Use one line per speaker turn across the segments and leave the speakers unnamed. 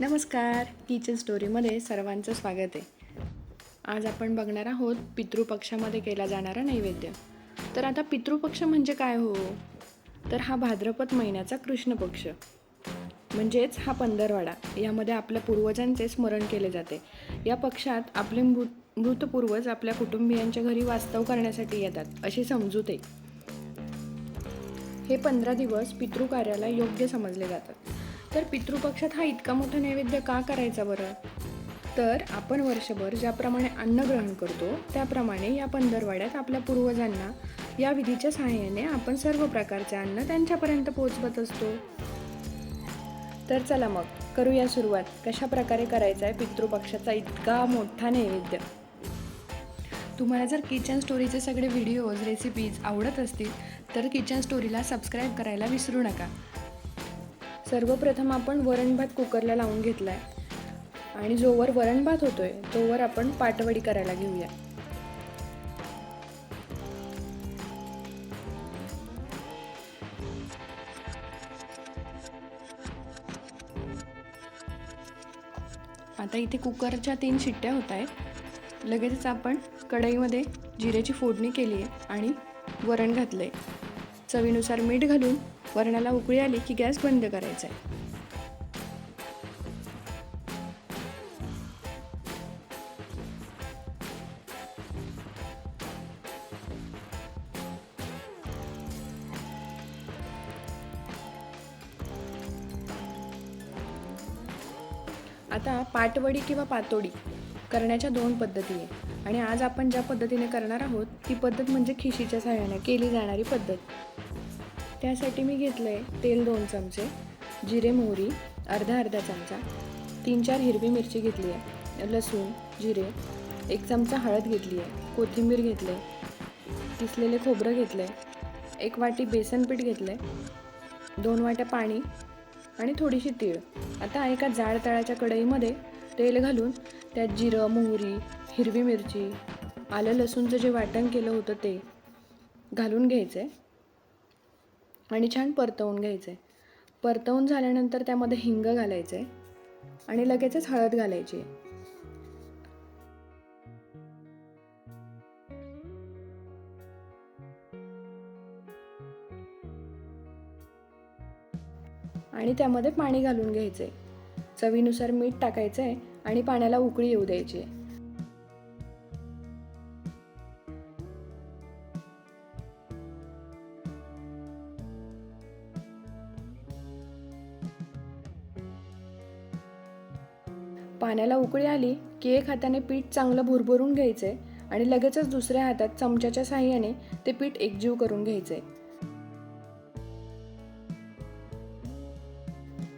नमस्कार. किचन स्टोरीमध्ये सर्वांचं स्वागत आहे. आज आपण बघणार आहोत पितृपक्षामध्ये केला जाणारा नैवेद्य. तर आता पितृपक्ष म्हणजे काय हो? तर हा भाद्रपद महिन्याचा कृष्ण पक्ष म्हणजेच हा पंधरवाडा. यामध्ये आपल्या पूर्वजांचे स्मरण केले जाते. या पक्षात आपले मृत मृतपूर्वज आपल्या कुटुंबियांच्या घरी वास्तव करण्यासाठी येतात अशी समजूत आहे हे पंधरा दिवस पितृकार्याला योग्य समजले जातात. तर पितृपक्षात हा इतका मोठा नैवेद्य का करायचा बरं? तर आपण वर्षभर ज्याप्रमाणे अन्न ग्रहण करतो त्याप्रमाणे या पंधरवाड्यात आपल्या पूर्वजांना या विधीच्या सहाय्याने आपण सर्व प्रकारचे अन्न त्यांच्यापर्यंत पोहोचवत असतो. तर चला मग करूया सुरुवात. कशा प्रकारे करायचा आहे पितृपक्षाचा इतका मोठा नैवेद्य? तुम्हाला जर किचन स्टोरीचे सगळे व्हिडिओज रेसिपीज आवडत असतील तर किचन स्टोरीला सबस्क्राईब करायला विसरू नका. सर्वप्रथम आपण वरण भात कुकरला लावून घेतला आहे आणि जोवर वरण भात होतोय तोवर आपण पाटवडी करायला घेऊया. आता इथे कुकरच्या तीन शिट्ट्या होत आहेत लगेचच आपण कढईमध्ये जिऱ्याची फोडणी केली आहे आणि वरण घातलं आहे चवीनुसार मीठ घालून वरणाला उकळी आली की गॅस बंद करायचा आहे. आता पाटवडी किंवा पातोडी करण्याच्या दोन पद्धती आहे आणि आज आपण ज्या पद्धतीने करणार आहोत ती पद्धत म्हणजे खिशीच्या सहाय्याने केली जाणारी पद्धत. त्यासाठी मी घेतलं आहे तेल दोन चमचे जिरे मोहरी अर्धा अर्धा चमचा तीन चार हिरवी मिरची घेतली आहे लसूण जिरे एक चमचा हळद घेतली आहे कोथिंबीर घेतले किसलेले खोबरं घेतलं आहे एक वाटी बेसन पीठ घेतलं आहे दोन वाट्या पाणी आणि थोडीशी तीळ. आता एका जाड तळाच्या कढईमध्ये तेल घालून त्यात जिरं मोहरी हिरवी मिरची आलं लसूणचं जे वाटण केलं होतं ते घालून घ्यायचं आहे आणि छान परतवून घ्यायचं. आहे परतवून झाल्यानंतर त्यामध्ये हिंग घालायचं आहे आणि लगेचच हळद घालायची. आहे आणि त्यामध्ये पाणी घालून घ्यायचं. आहे चवीनुसार मीठ टाकायचं आहे आणि पाण्याला उकळी येऊ द्यायची. आहे पाण्याला उकळी आली की एक हाताने पीठ चांगलं भुरभरून घ्यायचं आहे आणि लगेचच दुसऱ्या हातात चमच्याच्या साह्याने ते पीठ एकजीव करून घ्यायचं. आहे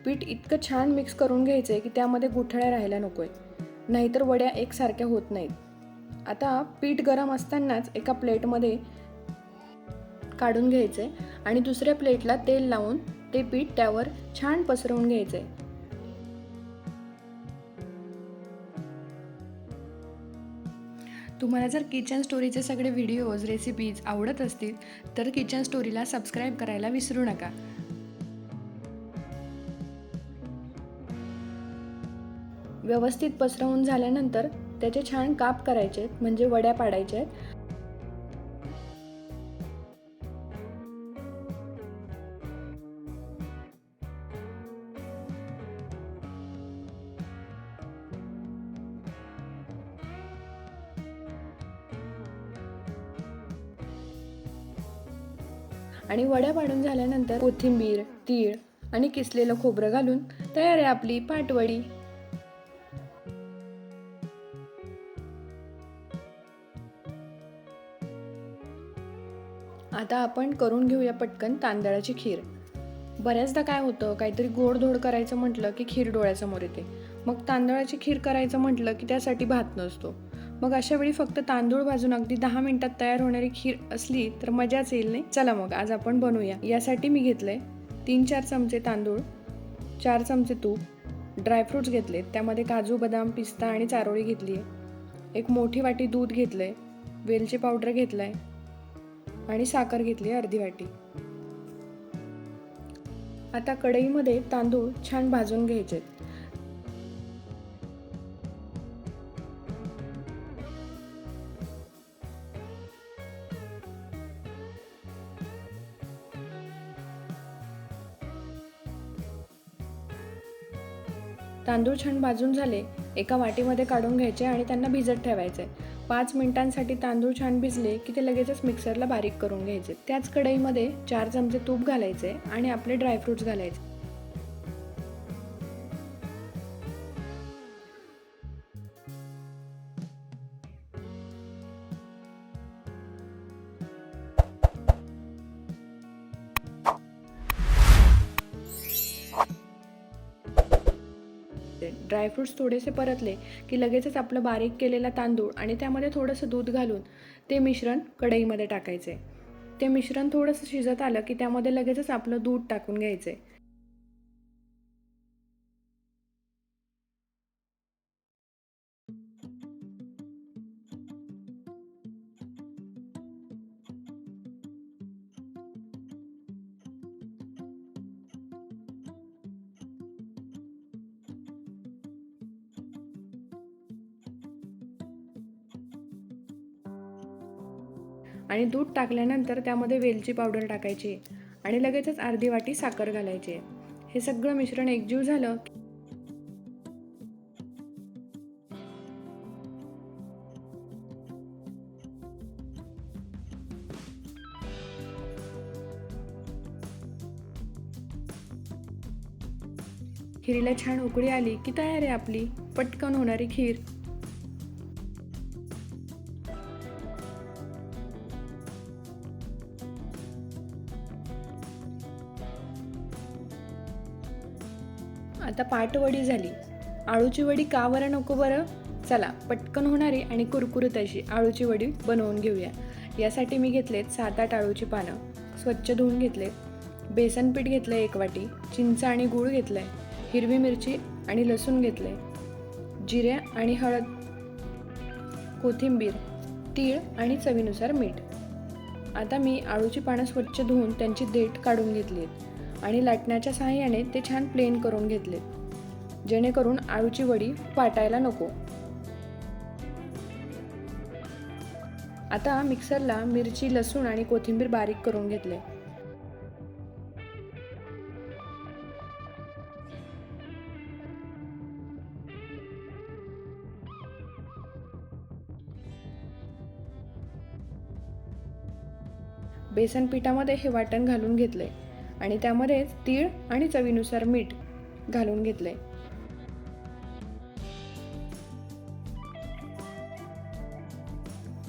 पीठ इतकं छान मिक्स करून घ्यायचं आहे की त्यामध्ये गुठळ्या राहायला नको आहे नाहीतर वड्या एकसारख्या होत नाहीत. आता पीठ गरम असतानाच एका प्लेटमध्ये काढून घ्यायचं आहे आणि दुसऱ्या प्लेटला तेल लावून ते पीठ त्यावर छान पसरवून घ्यायचं. आहे तुम्हाला जर किचन स्टोरीचे सगळे व्हिडिओज रेसिपीज आवडत असतील तर किचन स्टोरीला सबस्क्राईब करायला विसरू नका. व्यवस्थित पसरवून झाल्यानंतर त्याचे छान काप करायचे आहेत म्हणजे वड्या पाडायच्या आहेत आणि वड्या पाडून झाल्यानंतर कोथिंबीर तीळ आणि किसलेलं खोबरं घालून तयार आहे आपली पाटवडी. आता आपण करून घेऊया पटकन तांदळाची खीर. बऱ्याचदा काय होतं काहीतरी गोडधोड करायचं म्हटलं की खीर डोळ्यासमोर येते. मग तांदळाची खीर करायचं म्हटलं की त्यासाठी भात नसतो. मग अशा वेळी फक्त तांदूळ भाजून अगदी दहा मिनिटात तयार होणारी खीर असली तर मजाच येईल नाही? चला मग आज आपण बनवूया. यासाठी मी घेतले तीन चार चमचे तांदूळ चार चमचे तूप ड्रायफ्रूट्स घेतले. त्यामध्ये काजू बदाम पिस्ता आणि चारोळी घेतली आहे एक मोठी वाटी दूध घेतलं आहे वेलची पावडर घेतलाय आणि साखर घेतली आहे अर्धी वाटी. आता कढईमध्ये तांदूळ छान भाजून घ्यायचे तांदूळ छान भाजून झाले एका वाटीमध्ये काढून घ्यायचे आणि त्यांना भिजत ठेवायचे. पाच मिनिटांसाठी तांदूळ छान भिजले की ते लगेचच मिक्सरला बारीक करून घ्यायचे. त्याच कढईमध्ये चार चमचे तूप घालायचे आणि आपले ड्रायफ्रुट्स घालायचे. ड्रायफ्रूट्स थोडेसे परतले की लगेचच आपलं बारीक केलेला तांदूळ आणि त्यामध्ये थोडंसं दूध घालून ते मिश्रण कढईमध्ये टाकायचे. ते मिश्रण थोडंसं शिजत आलं की त्यामध्ये लगेचच आपलं दूध टाकून घ्यायचे. आणि दूध टाकल्यानंतर त्यामध्ये वेलची पावडर टाकायची आणि लगेचच अर्धी वाटी साखर घालायची. हे सगळं मिश्रण एकजीव झालं खिरीला छान उकळी आली की तयार आहे आपली. पटकन होणारी खीर. पाटवडी झाली. आळूची वडी का बरं नको बरं? चला पटकन होणारी आणि कुरकुरीत अशी आळूची वडी बनवून घेऊया. यासाठी मी घेतलेत सात आठ आळूची पानं. स्वच्छ धुवून घेतले बेसन पीठ घेतलं एक वाटी. चिंच आणि गूळ घेतलं आहे हिरवी मिरची आणि लसूण घेतलं आहे जिऱ्या आणि हळद. कोथिंबीर तीळ आणि चवीनुसार मीठ. आता मी आळूची पानं स्वच्छ धुवून त्यांची देठ काढून घेतली आहेत आणि लाटण्याच्या सहाय्याने ते छान प्लेन करून घेतले जेणेकरून आळूची वडी फाटायला नको. आता मिक्सरला मिरची लसूण आणि कोथिंबीर बारीक करून घेतले. बेसन पिठामध्ये हे वाटण घालून घेतले आणि त्यामध्येच तीळ आणि चवीनुसार मीठ घालून घेतले.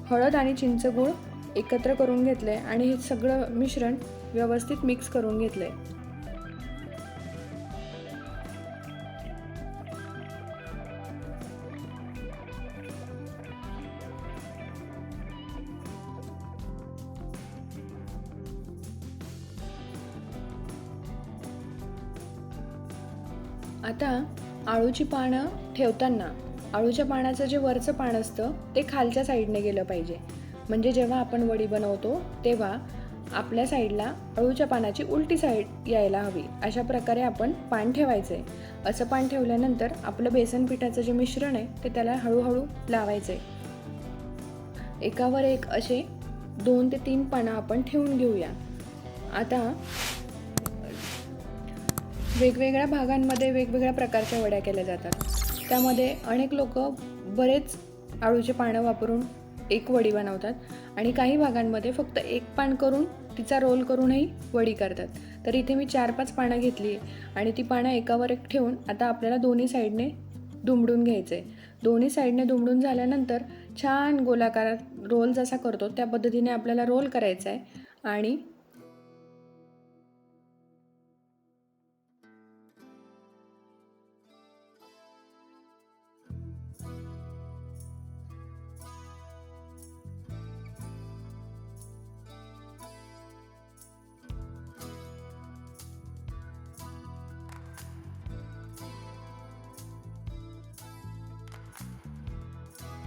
हळद आणि चिंचगूळ एकत्र करून घेतले आणि हे सगळं मिश्रण व्यवस्थित मिक्स करून घेतले. आता आळूची पानं ठेवताना अळूच्या पानाचं जे वरचं पान असतं ते खालच्या साईडने गेलं पाहिजे. म्हणजे जेव्हा आपण वडी बनवतो तेव्हा आपल्या साईडला अळूच्या पानाची उलटी साईड यायला हवी. अशा प्रकारे आपण पान ठेवायचं आहे असं पान ठेवल्यानंतर आपलं बेसन पिठाचं जे मिश्रण आहे ते त्याला हळूहळू लावायचं आहे एकावर एक असे दोन ते तीन पानं आपण ठेवून घेऊया. आता वेगवेगळ्या भागांमध्ये वेगवेगळ्या प्रकारच्या वड्या केल्या जातात. त्यामध्ये अनेक लोक बरेच आळूचे पानं वापरून एक वडी बनवतात आणि काही भागांमध्ये फक्त एक पान करून तिचा रोल करूनही वडी करतात. तर इथे मी चार पाच पानं घेतली आणि ती पानं एकावर एक ठेवून आता आपल्याला दोन्ही साईडने दुमडून घ्यायचं आहे दोन्ही साईडने दुमडून झाल्यानंतर छान गोलाकारात रोल जसा करतो त्या पद्धतीने आपल्याला रोल करायचा आहे आणि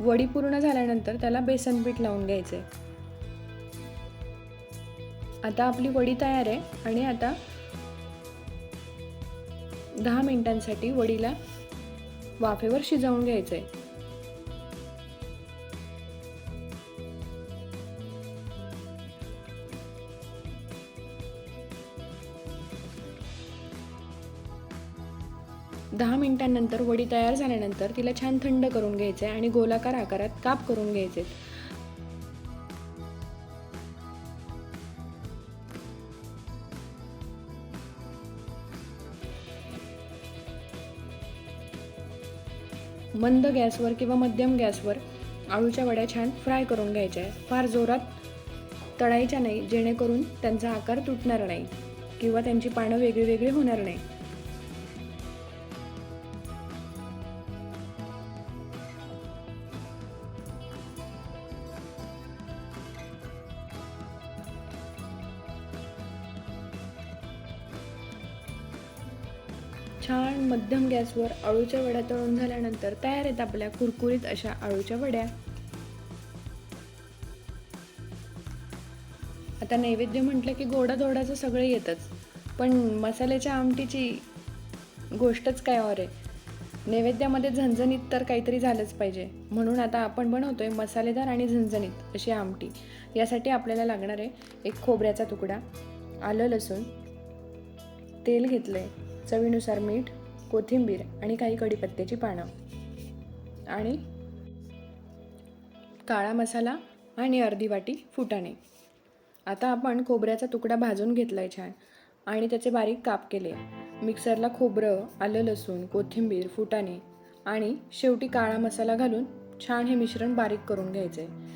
वडी पूर्ण झाल्यानंतर त्याला बेसन पीठ लावून घ्यायचे आता आपली वडी तयार आहे आणि आता दहा मिनिटांसाठी वडीला वाफेवर शिजवून घ्यायचं आहे मिनिटांनंतर वडी तयार झाल्यानंतर तिला छान थंड करून घ्यायचं आहे आणि गोलाकार आकारात काप करून घ्यायचे. मंद गॅसवर किंवा मध्यम गॅसवर आळूच्या वड्या छान फ्राय करून घ्यायच्या आहेत. फार जोरात तळायच्या नाही जेणेकरून त्यांचा आकार तुटणार नाही किंवा त्यांची पानं वेगळी वेगळी होणार नाही. गॅसवर अळूच्या वड्या तळून झाल्यानंतर तयार आहेत आपल्या कुरकुरीत अशा अळूच्या वड्या. आता नैवेद्य म्हटलं की गोडा धोडाचं सगळं येतच पण मसाल्याच्या आमटीची गोष्टच काय और आहे? नैवेद्यामध्ये झणझणीत तर काहीतरी झालंच पाहिजे. म्हणून आता आपण बनवतोय मसालेदार आणि झणझणीत अशी आमटी. यासाठी आपल्याला लागणार आहे एक खोबऱ्याचा तुकडा आलं लसूण तेल घेतलंय चवीनुसार मीठ कोथिंबीर आणि काही कढीपत्त्याची पानं. आणि काळा मसाला आणि अर्धी वाटी फुटाणे. आता आपण खोबऱ्याचा तुकडा भाजून घेतला आहे छान. आणि त्याचे बारीक काप केले. मिक्सरला खोबरं आलं लसूण कोथिंबीर फुटाणे आणि शेवटी काळा मसाला घालून छान हे मिश्रण बारीक करून घ्यायचं आहे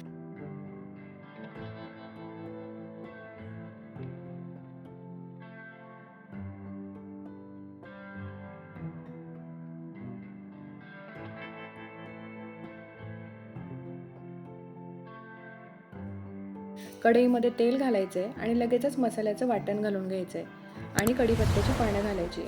कढईमध्ये तेल घालायचं आहे आणि लगेचच मसाल्याचं वाटण घालून घ्यायचं आहे आणि कढीपत्त्याची पानं घालायची.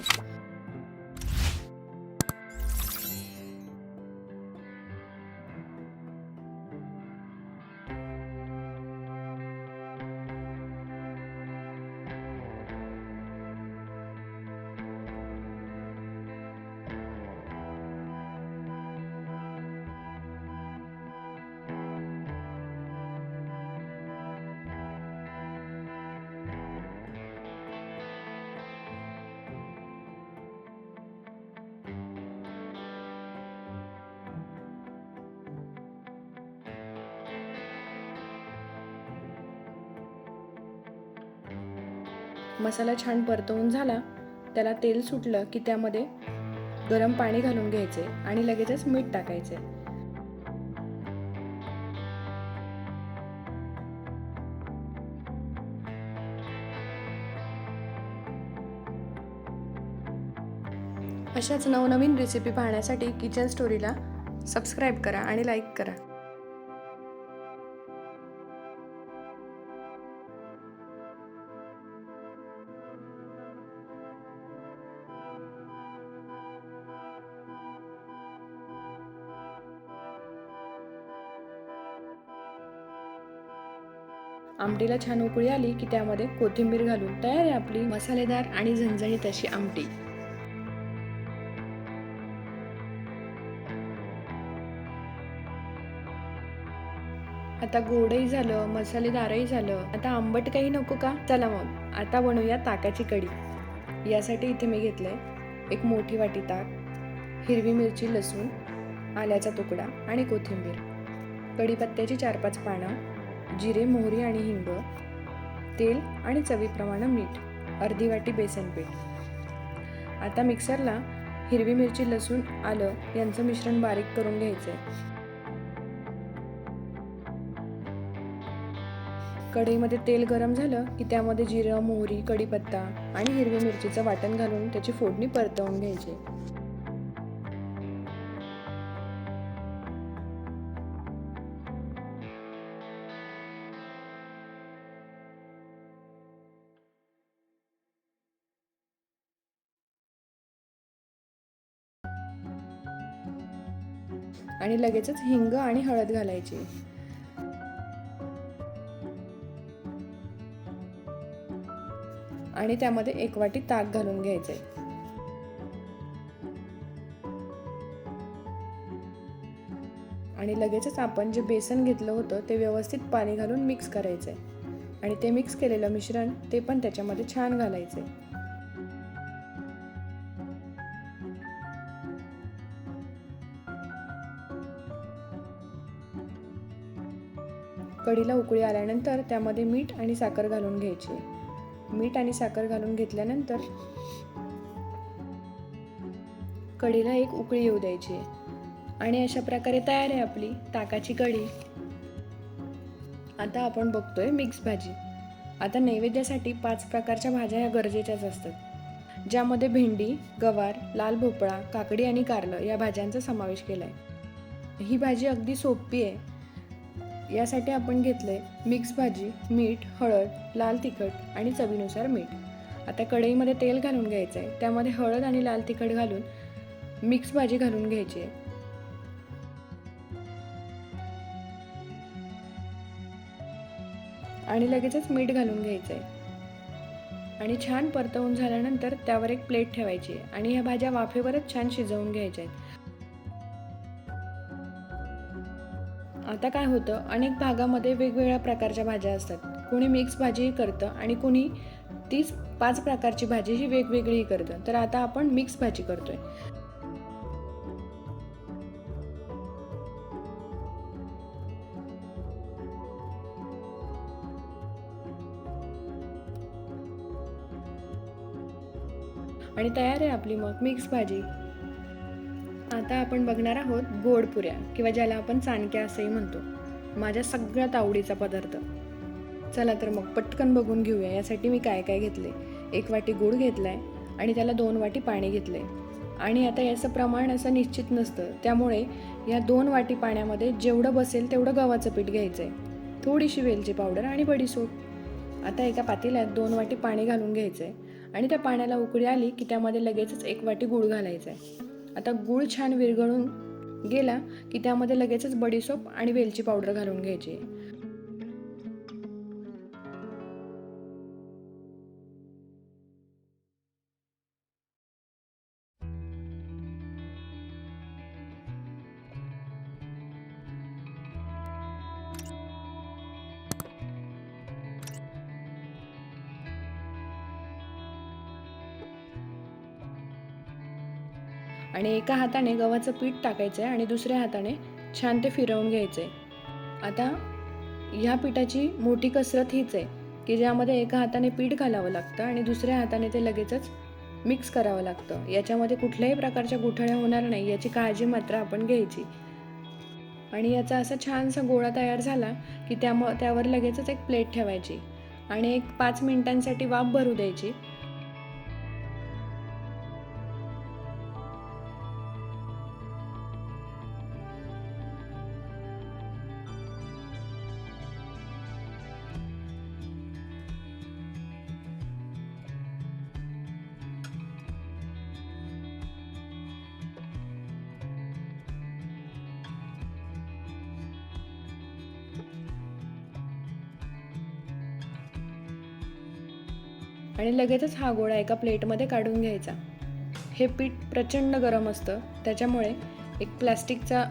मसाला छान परतवून झाला त्याला तेल सुटलं की त्यामध्ये गरम पाणी घालून घ्यायचे आणि लगेचच मीठ टाकायचे. अशाच नवनवीन रेसिपी पाहण्यासाठी किचन स्टोरीला सबस्क्राईब करा आणि लाईक करा. आमटीला छान उकळी आली की त्यामध्ये कोथिंबीर घालून तयार आहे आपली मसालेदार आणि झणझणीत अशी आमटी. आता गोडही झालं मसालेदारही झालं. आता आंबट काही नको का? चला मग. आता बनवूया ताकाची कढी. यासाठी इथे मी घेतलंय एक मोठी वाटी ताक हिरवी मिरची लसूण आल्याचा तुकडा आणि कोथिंबीर. कढीपत्त्याची चार पाच पानं जिरे मोहरी आणि हिंग तेल आणि चवीप्रमाणे मीठ अर्धी वाटी बेसन पीठ. आता मिक्सरला हिरवी मिरची लसूण आलं यांचं मिश्रण बारीक करून घ्यायचं आहे. कढईमध्ये तेल गरम झालं की त्यामध्ये जिरं मोहरी कढीपत्ता आणि हिरवी मिरचीचं वाटण घालून त्याची फोडणी परतवून घ्यायची. आणि लगेचच हिंग आणि हळद घालायची. आणि त्यामध्ये एक वाटी ताक घालून घ्यायचे. आणि लगेचच आपण जे बेसन घेतलं होतं ते व्यवस्थित पाणी घालून मिक्स करायचंय आणि ते मिक्स केलेलं मिश्रण ते पण त्याच्यामध्ये छान घालायचे. कढीला उकळी आल्यानंतर त्यामध्ये मीठ आणि साखर घालून घ्यायची. मीठ आणि साखर घालून घेतल्यानंतर कढीला एक उकळी येऊ द्यायची. आणि अशा प्रकारे तयार आहे आपली ताकाची कढी. आता आपण बघतोय मिक्स भाजी. आता नैवेद्यासाठी पाच प्रकारच्या भाज्या ह्या गरजेच्याच असतात. ज्यामध्ये भेंडी गवार लाल भोपळा काकडी आणि कारलं या भाज्यांचा समावेश केला आहे ही भाजी अगदी सोपी आहे. यासाठी आपण घेतलंय मिक्स भाजी मीठ हळद लाल तिखट आणि चवीनुसार मीठ. आता कढईमध्ये तेल घालून घ्यायचं आहे त्यामध्ये हळद आणि लाल तिखट घालून मिक्स भाजी घालून घ्यायची आहे. आणि लगेचच मीठ घालून घ्यायचं आहे आणि छान परतवून झाल्यानंतर त्यावर एक प्लेट ठेवायची आहे. आणि ह्या भाज्या वाफेवरच छान शिजवून घ्यायच्या आहेत. आता काय होतं? अनेक भागामध्ये वेगवेगळ्या प्रकारच्या भाज्या असतात. कुणी मिक्स भाजीही करतं आणि कुणी तीच पाच प्रकारची भाजी ही वेगवेगळीही करतं. तर आता आपण मिक्स भाजी करतोय. आणि तयार आहे आपली मग मिक्स भाजी. आता आपण बघणार आहोत गोड पुऱ्या किंवा ज्याला आपण चाणक्या असंही म्हणतो. माझ्या सगळ्यात आवडीचा पदार्थ. चला तर मग पटकन बघून घेऊया यासाठी मी काय काय घेतले. एक वाटी गूळ घेतलाय आणि त्याला दोन वाटी पाणी घेतलंय. आणि आता याचं प्रमाण असं निश्चित नसतं. त्यामुळे या दोन वाटी पाण्यामध्ये जेवढं बसेल तेवढं गव्हाचं पीठ घ्यायचं आहे थोडीशी वेलची पावडर आणि बडीसोप आता एका पातेल्यात दोन वाटी पाणी घालून घ्यायचं आहे आणि त्या पाण्याला उकळी आली की त्यामध्ये लगेचच एक वाटी गूळ घालायचा आहे आता गूळ छान विरघळून गेला की त्यामध्ये लगेचच बडीसोप आणि वेलची पावडर घालून घ्यायची. आणि एका हाताने गव्हाचं पीठ टाकायचं आहे आणि दुसऱ्या हाताने छान ते फिरवून घ्यायचं आहे आता ह्या पिठाची मोठी कसरत हीच आहे की ज्यामध्ये एका हाताने पीठ घालावं लागतं आणि दुसऱ्या हाताने ते लगेचच मिक्स करावं लागतं. याच्यामध्ये कुठल्याही प्रकारच्या गुठळ्या होणार नाही याची काळजी मात्र आपण घ्यायची. आणि याचा असा छानसा गोळा तयार झाला की त्याम त्यावर लगेचच एक प्लेट ठेवायची आणि एक पाच मिनिटांसाठी वाफ भरू द्यायची. आणि लगेचच हा गोळा एका प्लेटमध्ये काढून घ्यायचा. हे पीठ प्रचंड गरम असतं. त्याच्यामुळे एक प्लॅस्टिकचा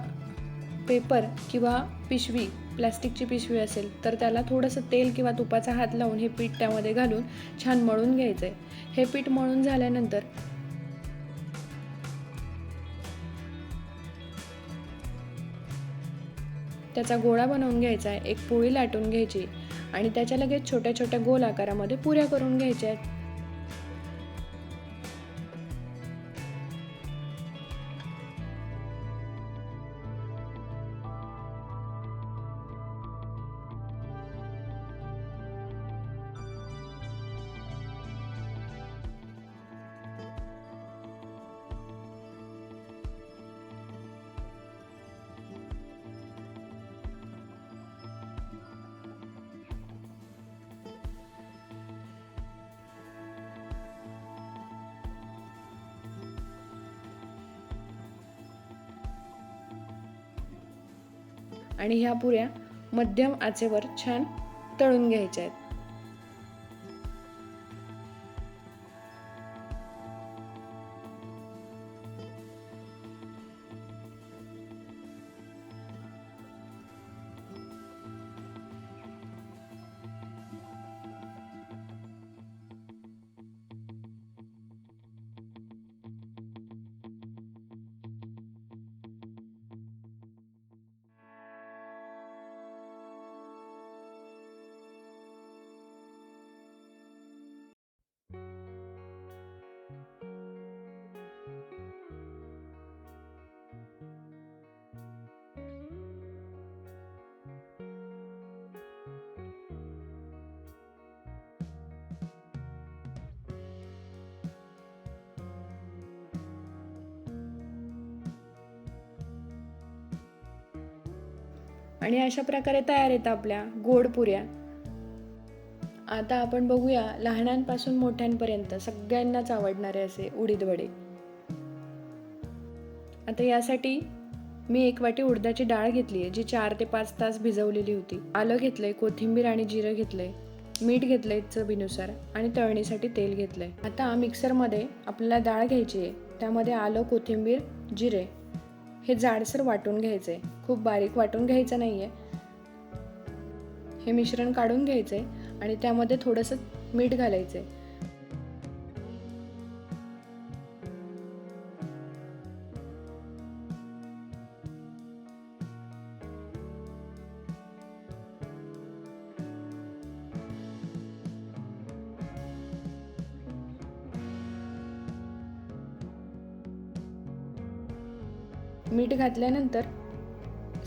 पेपर किंवा पिशवी प्लॅस्टिकची पिशवी असेल तर त्याला थोडंसं तेल किंवा तुपाचा हात लावून हे पीठ त्यामध्ये घालून छान मळून घ्यायचं आहे हे पीठ मळून झाल्यानंतर त्याचा गोळा बनवून घ्यायचा. आहे एक पोळी लाटून घ्यायची. आणि त्याच्या लगेच छोट्या छोट्या गोल आकारामध्ये पुऱ्या करून घ्यायच्या आहेत. आणि ह्या पुऱ्या मध्यम आचेवर छान तळून घ्यायच्या आहेत. आणि अशा प्रकारे तयार येतं आपल्या गोड पुऱ्या. आता आपण बघूया लहानांपासून मोठ्यांपर्यंत सगळ्यांनाच आवडणारे असे उडीद वडे. आता यासाठी मी एक वाटी उडदाची डाळ घेतली आहे जी चार ते पाच तास भिजवलेली होती. आलं घेतलंय कोथिंबीर आणि जिरं घेतलंय मीठ घेतलंय चवीनुसार आणि तळणीसाठी तेल घेतलंय. आता मिक्सरमध्ये आपल्याला डाळ घ्यायची आहे त्यामध्ये आलं कोथिंबीर जिरे हे जाडसर वाटून घ्यायचंय. खूप बारीक वाटून घ्यायचं नाही आहे हे मिश्रण काढून घ्यायचंय आणि त्यामध्ये थोडंसं मीठ घालायचं आहे मीठ घातल्यानंतर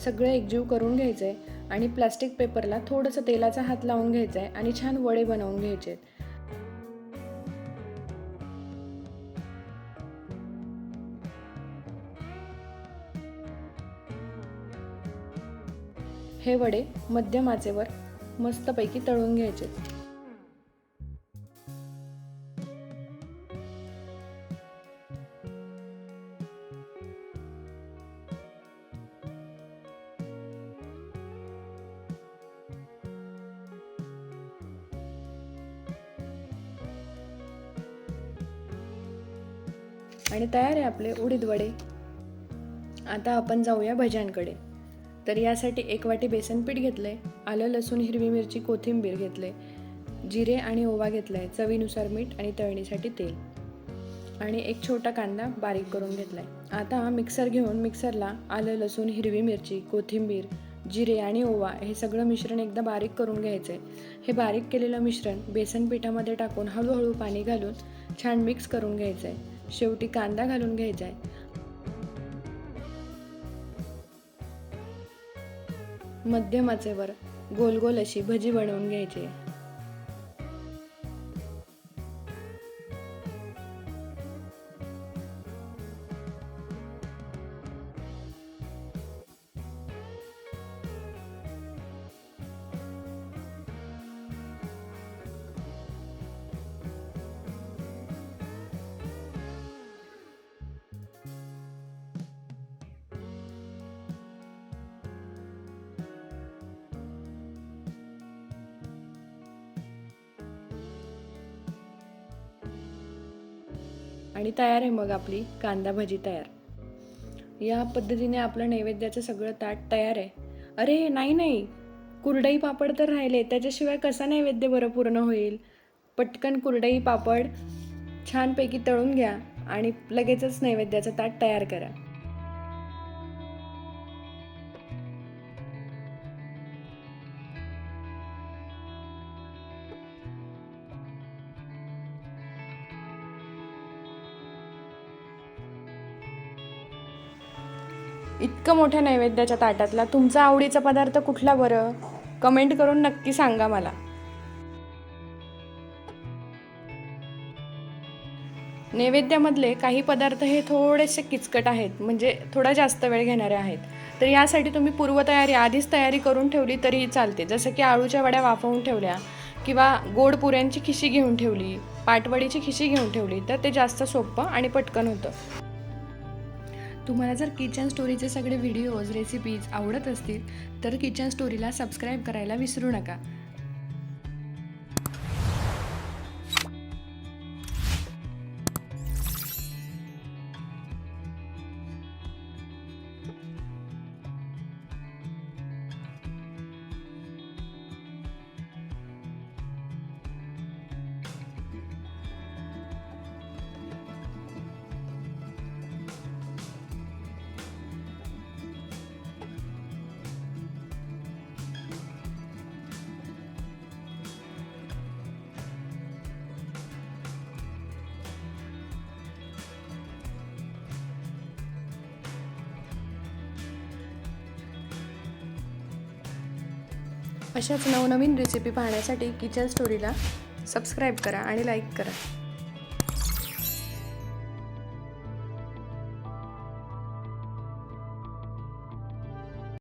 सगळं एकजीव करून घ्यायचं आहे आणि प्लास्टिक पेपरला थोडंसं तेलाचा हात लावून घ्यायचा आहे आणि छान वडे बनवून घ्यायचे आहेत हे वडे मध्यम आचेवर मस्तपैकी तळून घ्यायचे आणि तयार आहे आपले उडीद वडे आता आपण जाऊया भज्यांकडे. तर यासाठी एक वाटी बेसन पीठ आहे आलं लसूण हिरवी मिरची कोथिंबीर घेतले जिरे आणि ओवा घेतलाय चवीनुसार मीठ आणि तळणीसाठी तेल. आणि एक छोटा कांदा बारीक करून घेतला आहे आता मिक्सर घेऊन मिक्सरला आलं लसूण हिरवी मिरची कोथिंबीर जिरे आणि ओवा हे सगळं मिश्रण एकदा बारीक करून घ्यायचं आहे हे बारीक केलेलं मिश्रण बेसन पिठामध्ये टाकून हळूहळू पाणी घालून छान मिक्स करून घ्यायचं आहे शेवटी कांदा घालून घ्यायचा आहे मध्यम आचेवर गोल गोल अशी भजी बनवून घ्यायची. आणि तयार आहे मग आपली कांदा भजी तयार. या पद्धतीने आपलं नैवेद्याचं सगळं ताट तयार आहे. अरे नाही नाही. कुरडई पापड तर राहिले. त्याच्याशिवाय कसा नैवेद्य बरं पूर्ण होईल? पटकन कुरडई पापड छानपैकी तळून घ्या आणि लगेचच नैवेद्याचं ताट तयार करा. इतकं मोठ्या नैवेद्याच्या ताटातला तुमचा आवडीचा पदार्थ कुठला बरं? कमेंट करून नक्की सांगा मला. नैवेद्यामधले काही पदार्थ हे थोडेसे किचकट आहेत म्हणजे थोडा जास्त वेळ घेणारे आहेत. तर यासाठी तुम्ही पूर्वतयारी आधीच तयारी करून ठेवली तरीही चालते. जसं की आळूच्या वड्या वाफवून ठेवल्या किंवा गोड पुऱ्यांची खिशी घेऊन ठेवली पाटवडीची खिशी घेऊन ठेवली तर ते जास्त सोपं आणि पटकन होतं. तुम्हाला जर किचन स्टोरीचे सगळे व्हिडिओज रेसिपीज आवडत असतील तर किचन स्टोरीला सबस्क्राईब करायला विसरू नका. अशाच नवनवीन रेसिपी पाहण्यासाठी किचन स्टोरीला सबस्क्राईब करा आणि लाईक करा.